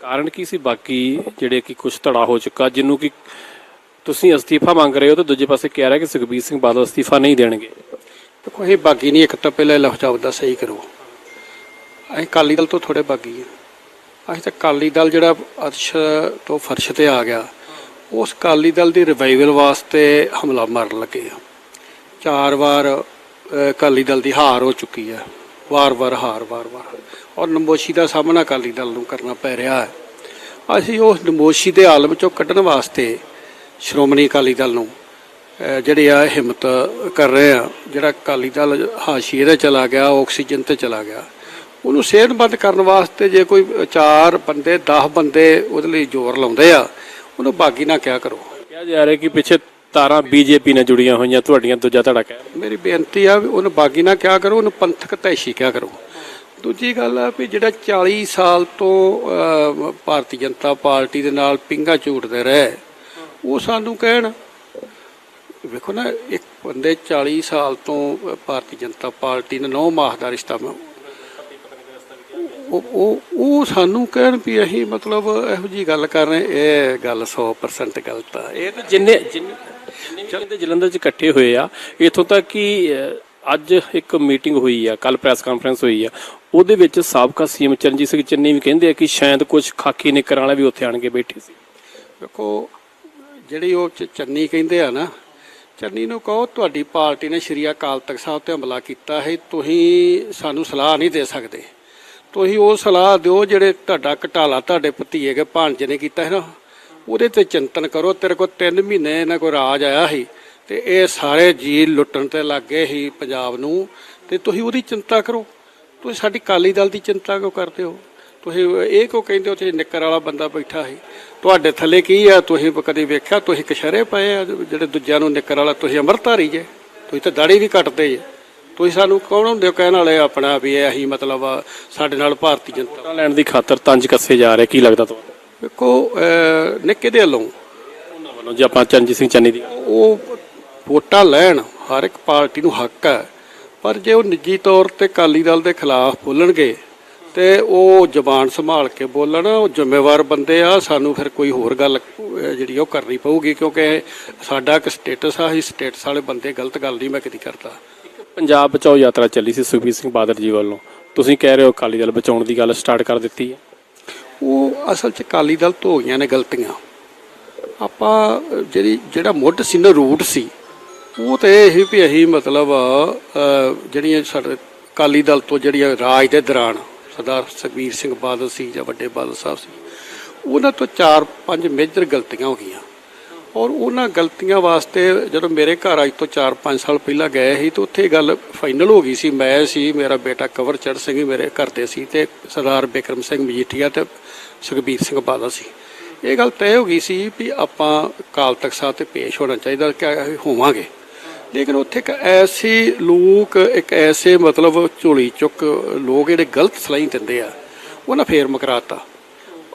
ਕਾਰਨ ਕੀ ਸੀ? ਬਾਕੀ ਜਿਹੜੇ ਕਿ ਕੁਝ ਧੜਾ ਹੋ ਚੁੱਕਾ ਜਿਹਨੂੰ ਕਿ ਤੁਸੀਂ ਅਸਤੀਫਾ ਮੰਗ ਰਹੇ ਹੋ ਤੇ ਦੂਜੇ ਪਾਸੇ ਕਹਿ ਰਿਹਾ ਕਿ ਸੁਖਬੀਰ ਸਿੰਘ ਬਾਦਲ ਅਸਤੀਫਾ ਨਹੀਂ ਦੇਣਗੇ। ਦੇਖੋ ਇਹ ਬਾਗੀ ਨਹੀਂ ਇੱਕ ਤਾਂ ਪਹਿਲਾਂ ਲਫ਼ਜ਼ਾਂ ਦਾ ਸਹੀ ਕਰੋ। ਅਸੀਂ ਅਕਾਲੀ ਦਲ ਤੋਂ ਥੋੜੇ ਬਾਗੀ ਆ ਅਸੀਂ ਤਾਂ ਅਕਾਲੀ ਦਲ ਜਿਹੜਾ ਅਰਸ਼ ਤੋਂ ਫਰਸ਼ ਤੇ ਆ ਗਿਆ ਉਸ ਅਕਾਲੀ ਦਲ ਦੀ ਰਿਵਾਈਵਲ ਵਾਸਤੇ ਹਮਲਾ ਮਾਰਨ ਲੱਗੇ ਆ ਚਾਰ ਵਾਰ ਅਹ, ਅਕਾਲੀ ਦਲ ਦੀ ਹਾਰ ਹੋ ਚੁੱਕੀ ਹੈ। ਵਾਰ-ਵਾਰ ਹਾਰ ਵਾਰ-ਵਾਰ ਔਰ ਨਮੋਸ਼ੀ ਦਾ ਸਾਹਮਣਾ ਅਕਾਲੀ ਦਲ ਨੂੰ ਕਰਨਾ ਪੈ ਰਿਹਾ ਹੈ। ਅਸੀਂ ਉਸ ਨਮੋਸ਼ੀ ਦੇ ਆਲਮ ਚੋਂ ਕੱਢਣ ਵਾਸਤੇ ਸ਼੍ਰੋਮਣੀ ਅਕਾਲੀ ਦਲ ਨੂੰ ਜਿਹੜੇ ਆ ਹਿੰਮਤ ਕਰ ਰਹੇ ਆ, ਜਿਹੜਾ ਅਕਾਲੀ ਦਲ ਹਾਸ਼ੀਏ ਤੇ ਚਲਾ ਗਿਆ, ਆਕਸੀਜਨ ਤੇ ਚਲਾ ਗਿਆ, ਉਹਨੂੰ ਸਿਹਤਮੰਦ ਕਰਨ ਵਾਸਤੇ ਜੇ ਕੋਈ ਚਾਰ ਬੰਦੇ 10 ਬੰਦੇ ਉਹਦੇ ਲਈ ਜ਼ੋਰ ਲਾਉਂਦੇ ਆ, ਉਹਨੂੰ ਬਾਗੀ ਨਾ ਕਿਆ ਕਰੋ। ਕਿਹਾ ਜਾ ਰਿਹਾ ਕਿ ਪਿੱਛੇ ਤਾਰਾਂ ਬੀਜੇਪੀ ਨਾਲ ਜੁੜੀਆਂ ਹੋਈਆਂ, ਤੁਹਾਡੀਆਂ ਦੂਜਾ ਧੜਾ ਕਹਿ ਮੇਰੀ ਬੇਨਤੀ ਆ ਵੀ ਉਹਨੂੰ ਬਾਗੀ ਨਾ ਕਿਆ ਕਰੋ, ਉਹਨੂੰ ਪੰਥਕ ਤੈਸ਼ੀ ਕਿਆ ਕਰੋ। ਦੂਜੀ ਗੱਲ ਆ ਵੀ ਜਿਹੜਾ 40 ਸਾਲ ਤੋਂ ਭਾਰਤੀ ਜਨਤਾ ਪਾਰਟੀ ਦੇ ਨਾਲ ਪਿੰਗਾ ਝੂਟਦੇ ਰਹੇ, ਉਹ ਸਾਨੂੰ ਕਹਿਣ, ਵੇਖੋ ਨਾ, ਇੱਕ ਬੰਦੇ 40 ਸਾਲ ਤੋਂ ਭਾਰਤੀ ਜਨਤਾ ਪਾਰਟੀ ਨਾਲ ਨੌ ਮਾਹ ਦਾ ਰਿਸ਼ਤਾ ਉਹ ਉਹ ਉਹ ਸਾਨੂੰ ਕਹਿਣ ਵੀ ਅਸੀਂ ਮਤਲਬ ਇਹੋ ਜੀ ਗੱਲ ਕਰ ਰਹੇ ਇਹ ਗੱਲ 100% ਗਲਤ ਆ। ਇਹ ਤਾਂ ਜਿੰਨੇ ਜਿੰਨੇ ਕਹਿੰਦੇ ਜਲੰਧਰ 'ਚ ਇਕੱਠੇ ਹੋਏ ਆ ਇਥੋਂ ਤੱਕ ਕਿ ਅੱਜ ਇੱਕ ਮੀਟਿੰਗ ਹੋਈ ਆ ਕੱਲ ਪ੍ਰੈਸ ਕਾਨਫਰੰਸ ਹੋਈ ਆ ਉਹਦੇ ਵਿੱਚ ਸਾਬਕਾ ਸੀਐਮ ਚਰਨਜੀਤ ਸਿੰਘ ਚੰਨੀ ਵੀ ਕਹਿੰਦੇ ਆ ਕਿ ਸ਼ਾਇਦ ਕੁਝ ਖਾਕੀ ਨਿਕਰਾਂ ਵਾਲੇ ਵੀ ਉੱਥੇ ਆਣ ਕੇ ਬੈਠੇ ਸੀ। ਵੇਖੋ ਜਿਹੜੀ ਉਹ ਚੰਨੀ ਕਹਿੰਦੇ ਆ ਨਾ ਚੰਨੀ ਨੂੰ ਕਹੋ ਤੁਹਾਡੀ ਪਾਰਟੀ ਨੇ ਸ਼੍ਰੀ ਅਕਾਲ ਤਖਤ ਸਾਹਿਬ ਤੇ ਹਮਲਾ ਕੀਤਾ ਹੈ ਤੁਸੀਂ ਸਾਨੂੰ ਸਲਾਹ ਨਹੀਂ ਦੇ ਸਕਦੇ। ਤੁਸੀਂ ਉਹ ਸਲਾਹ ਦਿਓ ਜਿਹੜੇ ਤੁਹਾਡਾ ਘਟਾਲਾ ਤੁਹਾਡੇ ਭਤੀਏ ਕੇ ਭਾਂਜੇ ਨੇ ਕੀਤਾ ਹੈ ਨਾ, ਉਹਦੇ ਤੇ ਚਿੰਤਨ ਕਰੋ। ਤੇਰੇ ਕੋਲ 3 ਮਹੀਨੇ ਇਹਨਾਂ ਕੋਲ ਰਾਜ ਆਇਆ ਸੀ ਤੇ ਇਹ ਸਾਰੇ ਜੀ ਲੁੱਟਣ ਤੇ ਲੱਗੇ ਸੀ ਪੰਜਾਬ ਨੂੰ ਤੇ ਤੁਸੀਂ ਉਹਦੀ ਚਿੰਤਾ ਕਰੋ। ਤੁਸੀਂ ਸਾਡੀ ਕਾਲੀ ਦਲ ਦੀ ਚਿੰਤਾ ਕਿਉਂ ਕਰਦੇ ਹੋ? ਤੁਸੀਂ ਇਹ ਕਿਉਂ ਕਹਿੰਦੇ ਹੋ ਤੇ ਨਿੱਕਰ ਵਾਲਾ ਬੰਦਾ ਬੈਠਾ ਸੀ? ਤੁਹਾਡੇ ਥੱਲੇ ਕੀ ਆ? ਤੁਸੀਂ ਕਦੇ ਵੇਖਿਆ ਤੁਸੀਂ ਕਸ਼ਰੇ ਪਏ ਆ ਜਿਹੜੇ ਦੂਜਿਆਂ ਨੂੰ ਨਿੱਕਰ ਵਾਲਾ, ਤੁਸੀਂ ਅੰਮ੍ਰਿਤਧਾਰੀ ਜੇ, ਤੁਸੀਂ ਤਾਂ ਦਾੜੀ ਵੀ ਕੱਟਦੇ ਜੇ। ਤੁਸੀਂ ਸਾਨੂੰ ਕੌਣ ਹੁੰਦੇ ਹੋ ਕਹਿਣ ਵਾਲੇ ਆਪਣਾ ਵੀ ਇਹ ਅਸੀਂ ਮਤਲਬ ਸਾਡੇ ਨਾਲ ਭਾਰਤੀ ਜਨਤਾ। ਵੋਟਾਂ ਲੈਣ ਦੀ ਖਾਤਰ ਤੰਜ ਕੱਸੇ ਜਾ ਰਿਹਾ ਕੀ ਲੱਗਦਾ ਤੁਹਾਨੂੰ? ਵੇਖੋ ਨਿੱਕੇ ਦੇ ਵੱਲੋਂ। ਉਹਨਾਂ ਵੱਲੋਂ ਜੇ ਆਪਾਂ ਚਰਨਜੀਤ ਸਿੰਘ ਚੰਨੀ ਦੀ ਉਹ ਵੋਟਾਂ ਲੈਣ ਹਰ ਇੱਕ ਪਾਰਟੀ ਨੂੰ ਹੱਕ ਹੈ ਪਰ ਜੇ ਉਹ ਨਿੱਜੀ ਤੌਰ ਤੇ ਅਕਾਲੀ ਦਲ ਦੇ ਖਿਲਾਫ ਬੋਲਣਗੇ ਤੇ ਉਹ ਜ਼ਬਾਨ ਸੰਭਾਲ ਕੇ ਬੋਲਣ ਉਹ ਜ਼ਿੰਮੇਵਾਰ ਬੰਦੇ ਆ ਸਾਨੂੰ ਫਿਰ ਕੋਈ ਹੋਰ ਗੱਲ ਜਿਹੜੀ ਉਹ ਕਰਨੀ ਪਊਗੀ ਕਿਉਂਕਿ ਸਾਡਾ ਇੱਕ ਸਟੇਟਸ ਆ ਹੀ ਸਟੇਟਸ ਵਾਲੇ ਬੰਦੇ ਗਲਤ ਗੱਲ ਨਹੀਂ ਮੈਂ ਕਦੀ ਕਰਦਾ। ਪੰਜਾਬ ਬਚਾਓ ਯਾਤਰਾ ਚੱਲੀ ਸੀ ਸੁਖਬੀਰ ਸਿੰਘ ਬਾਦਲ ਜੀ ਵੱਲੋਂ। ਤੁਸੀਂ ਕਹਿ ਰਹੇ ਹੋ ਅਕਾਲੀ ਦਲ ਬਚਾਉਣ ਦੀ ਗੱਲ ਸਟਾਰਟ ਕਰ ਦਿੱਤੀ ਹੈ। ਉਹ ਅਸਲ 'ਚ ਅਕਾਲੀ ਦਲ ਤੋਂ ਹੋਈਆਂ ਨੇ ਗਲਤੀਆਂ। ਆਪਾਂ, ਜਿਹੜੀ, ਜਿਹੜਾ ਮੁੱਢ ਸੀ ਨਾ ਰੂਟ ਸੀ, ਉਹ ਤੇ ਇਹ ਸੀ ਵੀ ਅਸੀਂ ਮਤਲਬ ਜਿਹੜੀਆਂ ਸਾਡੇ ਅਕਾਲੀ ਦਲ ਤੋਂ ਜਿਹੜੀਆਂ ਰਾਜ ਦੇ ਦੌਰਾਨ ਸਰਦਾਰ ਸੁਖਬੀਰ ਸਿੰਘ ਬਾਦਲ ਸੀ ਜਾਂ ਵੱਡੇ ਬਾਦਲ ਸਾਹਿਬ ਸੀ, ਉਹਨਾਂ ਤੋਂ ਚਾਰ ਪੰਜ ਮੇਜਰ ਗਲਤੀਆਂ ਹੋ ਗਈਆਂ। ਔਰ ਉਹਨਾਂ ਗਲਤੀਆਂ ਵਾਸਤੇ ਜਦੋਂ ਮੇਰੇ ਘਰ ਅੱਜ ਤੋਂ 4-5 ਸਾਲ ਪਹਿਲਾਂ ਗਏ ਸੀ ਤਾਂ ਉੱਥੇ ਇਹ ਗੱਲ ਫਾਈਨਲ ਹੋ ਗਈ ਸੀ। ਮੈਂ ਸੀ, ਮੇਰਾ ਬੇਟਾ ਕਵਰ ਸਿੰਘ ਮੇਰੇ ਘਰ ਦੇ ਸੀ ਤੇ ਸਰਦਾਰ ਬਿਕਰਮ ਸਿੰਘ ਮਜੀਠੀਆ ਤੇ ਸੁਖਬੀਰ ਸਿੰਘ ਬਾਦਲ ਸੀ। ਇਹ ਗੱਲ ਤੈਅ ਹੋ ਗਈ ਸੀ ਵੀ ਆਪਾਂ ਕਾਲ ਤਖਤ ਸਾਹਿਬ ਤੇ ਪੇਸ਼ ਹੋਣਾ ਚਾਹੀਦਾ ਕਿ ਹੋਵਾਂਗੇ। ਲੇਕਿਨ ਉੱਥੇ ਇੱਕ ਐਸੀ ਲੋਕ, ਇੱਕ ਐਸੇ ਮਤਲਬ ਝੋਲੀ ਚੁੱਕ ਲੋਕ ਜਿਹੜੇ ਗਲਤ ਸਲਾਈ ਦਿੰਦੇ ਆ, ਉਹਨਾਂ ਫੇਰ ਮਕਰਾਤਾ।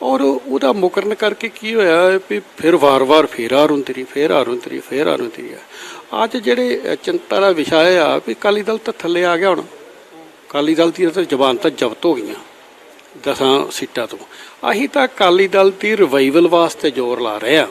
ਔਰ ਉਹਦਾ ਮੁਕਰਨ ਕਰਕੇ ਕੀ ਹੋਇਆ ਵੀ ਫਿਰ ਵਾਰ-ਵਾਰ ਫੇਰ ਆਰੁੰ ਤੇਰੀ ਫੇਰ ਆਰੁੰ ਤੇਰੀ ਫੇਰ ਆਰੁੰ ਤੇਰੀ ਆ। ਅੱਜ ਜਿਹੜੇ ਚਿੰਤਾ ਦਾ ਵਿਸ਼ਾ ਇਹ ਆ ਵੀ ਅਕਾਲੀ ਦਲ ਤਾਂ ਥੱਲੇ ਆ ਗਿਆ ਹੁਣ। ਅਕਾਲੀ ਦਲ ਦੀ ਤਾਂ ਜ਼ਬਾਨ ਤਾਂ ਜ਼ਬਤ ਹੋ ਗਈਆਂ ਦਸਾਂ ਸੀਟਾਂ ਤੋਂ। ਅਸੀਂ ਤਾਂ ਅਕਾਲੀ ਦਲ ਦੀ ਰਿਵਾਈਵਲ ਵਾਸਤੇ ਜ਼ੋਰ ਲਾ ਰਹੇ ਆ